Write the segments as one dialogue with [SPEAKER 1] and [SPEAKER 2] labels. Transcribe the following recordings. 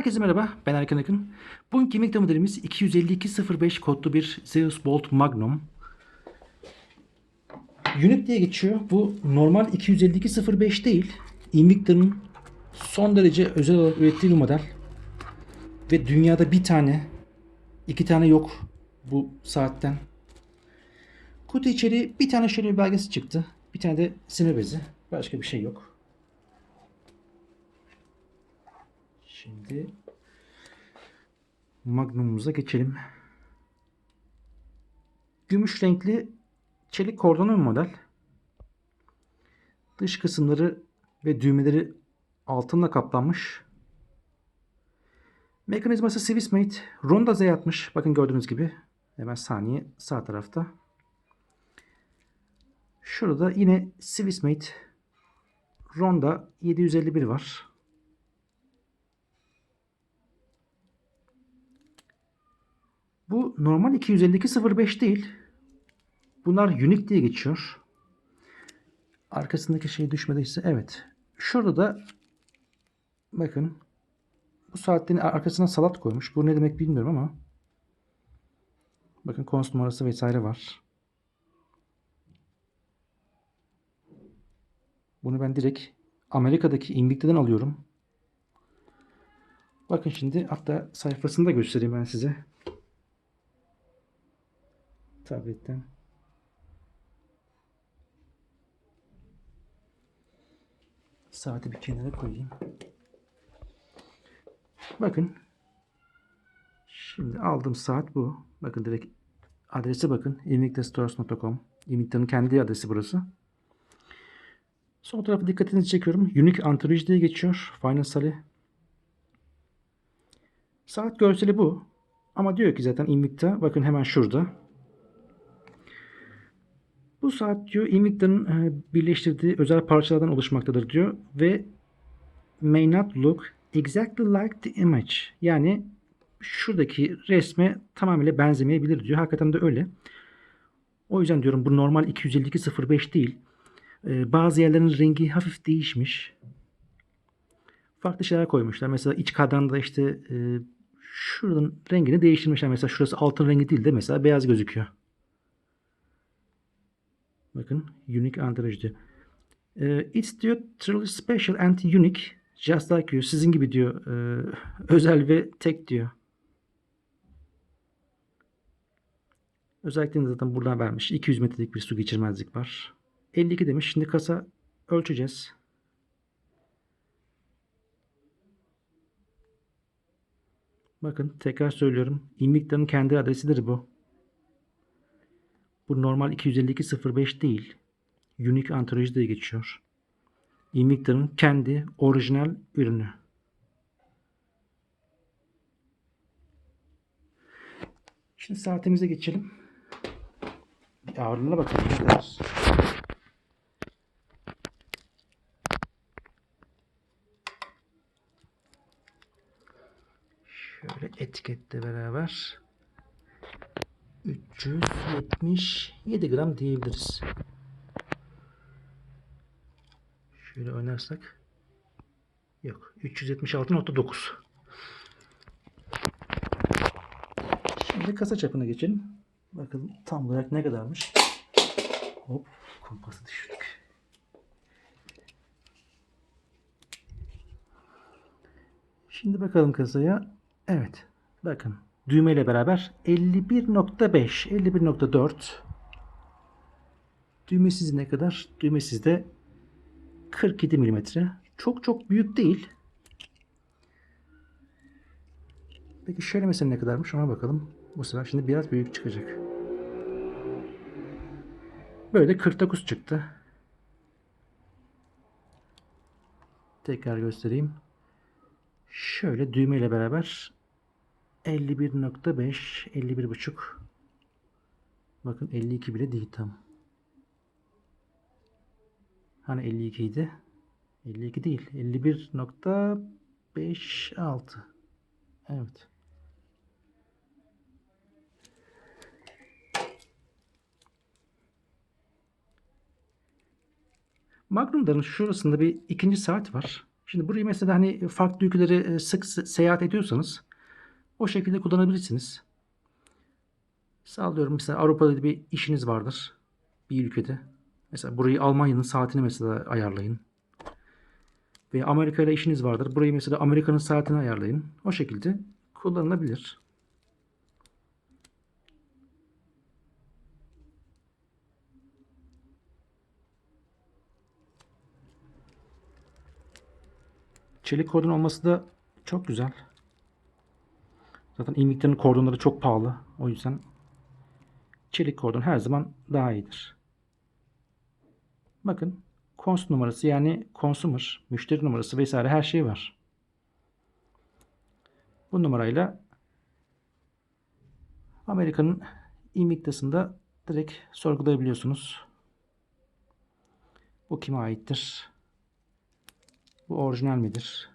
[SPEAKER 1] Herkese merhaba, ben Erkan Akın. Bugünkü miktar modelimiz 25205 kodlu bir Zeus Bolt Magnum. Unit diye geçiyor. Bu normal 25205 değil. Invicta'nın son derece özel olarak ürettiği bir model. Ve dünyada bir tane, iki tane yok bu saatten. Kutu içeri bir tane şöyle bir belgesi çıktı. Bir tane de sinir bezi. Başka bir şey yok. Şimdi Magnum'umuza geçelim. Gümüş renkli çelik kordonlu model. Dış kısımları ve düğmeleri altınla kaplanmış. Mekanizması Swiss Ronda Z atmış. Bakın gördüğünüz gibi. Hemen saniye sağ tarafta. Şurada yine Swiss Ronda 751 var. Bu normal 252.05 değil. Bunlar unique diye geçiyor. Arkasındaki şey düşmediyse evet. Şurada da bakın bu saatlerin arkasına salat koymuş. Bu ne demek bilmiyorum ama bakın kons numarası vesaire var. Bunu ben direkt Amerika'daki Invicta'dan alıyorum. Bakın şimdi hatta sayfasını da göstereyim ben size tabletten. Saati bir kenara koyayım. Bakın. Şimdi aldığım saat bu. Bakın direkt adrese bakın. invictastores.com Invicta'nın kendi adresi burası. Son tarafı dikkatinizi çekiyorum. Unique Anthology diye geçiyor. Financial'i. Saat görseli bu. Ama diyor ki zaten Invicta bakın hemen şurada. Bu saat diyor Invicta'nın e, birleştirdiği özel parçalardan oluşmaktadır diyor ve may not look exactly like the image. Yani şuradaki resme tamamıyla benzemeyebilir diyor. Hakikaten de öyle. O yüzden diyorum bu normal 252.05 değil. E, bazı yerlerin rengi hafif değişmiş. Farklı şeyler koymuşlar. Mesela iç kadranda işte e, şuradan rengini değiştirmişler. Mesela şurası altın rengi değil de mesela beyaz gözüküyor. Bakın unique anthology diyor. Ee, it's diyor truly special and unique just like you. Sizin gibi diyor. E, özel ve tek diyor. Özelliklerini zaten buradan vermiş. 200 metrelik bir su geçirmezlik var. 52 demiş. Şimdi kasa ölçeceğiz. Bakın tekrar söylüyorum. Invicta'nın kendi adresidir bu. Bu normal 252.05 değil. Unique Anthology diye geçiyor. Invicta'nın kendi orijinal ürünü. Şimdi saatimize geçelim. Bir ağırlığına bakalım. Şöyle etiketle beraber 377 gram diyebiliriz. Şöyle oynarsak yok 376.9 Şimdi kasa çapına geçelim. Bakalım tam olarak ne kadarmış. Hop kumpası düşürdük. Şimdi bakalım kasaya. Evet. Bakın düğme ile beraber 51.5 51.4 düğmesiz ne kadar? Düğmesiz de 47 mm. Çok çok büyük değil. Peki şöyle mesela ne kadarmış ona bakalım. Bu sefer şimdi biraz büyük çıkacak. Böyle 49 çıktı. Tekrar göstereyim. Şöyle düğme ile beraber 51.5 51.5 Bakın 52 bile değil tam. Hani 52 idi. 52 değil. 51.56 Evet. Magnum'ların şurasında bir ikinci saat var. Şimdi burayı mesela hani farklı ülkelere e, sık se- seyahat ediyorsanız o şekilde kullanabilirsiniz. Sağlıyorum mesela Avrupa'da bir işiniz vardır bir ülkede. Mesela burayı Almanya'nın saatini mesela ayarlayın. Veya Amerika ile işiniz vardır. Burayı mesela Amerika'nın saatini ayarlayın. O şekilde kullanılabilir. Çelik kordon olması da çok güzel. Zaten ilmiklerin kordonları çok pahalı. O yüzden çelik kordon her zaman daha iyidir. Bakın kons numarası yani consumer, müşteri numarası vesaire her şey var. Bu numarayla Amerika'nın imiktasında direkt sorgulayabiliyorsunuz. Bu kime aittir? Bu orijinal midir?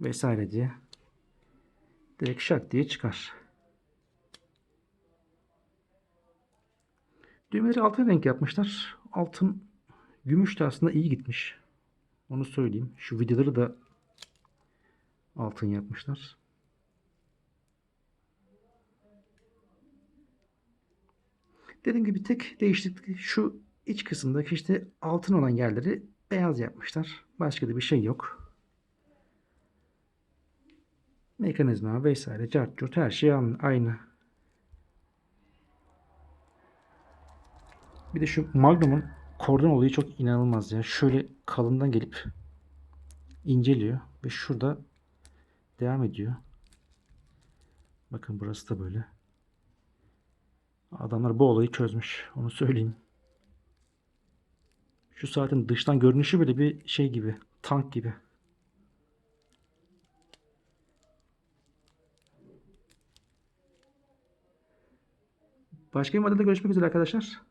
[SPEAKER 1] Vesaire diye. Direkt şak diye çıkar. Düğmeleri altın renk yapmışlar. Altın gümüş de aslında iyi gitmiş. Onu söyleyeyim. Şu vidaları da altın yapmışlar. Dediğim gibi tek değişiklik şu iç kısımdaki işte altın olan yerleri beyaz yapmışlar. Başka da bir şey yok. Mekanizma vesaire, cart curt her şey aynı. Bir de şu Magnum'un kordon olayı çok inanılmaz ya. Şöyle kalından gelip inceliyor ve şurada devam ediyor. Bakın burası da böyle. Adamlar bu olayı çözmüş. Onu söyleyeyim. Şu saatin dıştan görünüşü bile bir şey gibi. Tank gibi. Başka bir modelde görüşmek üzere arkadaşlar.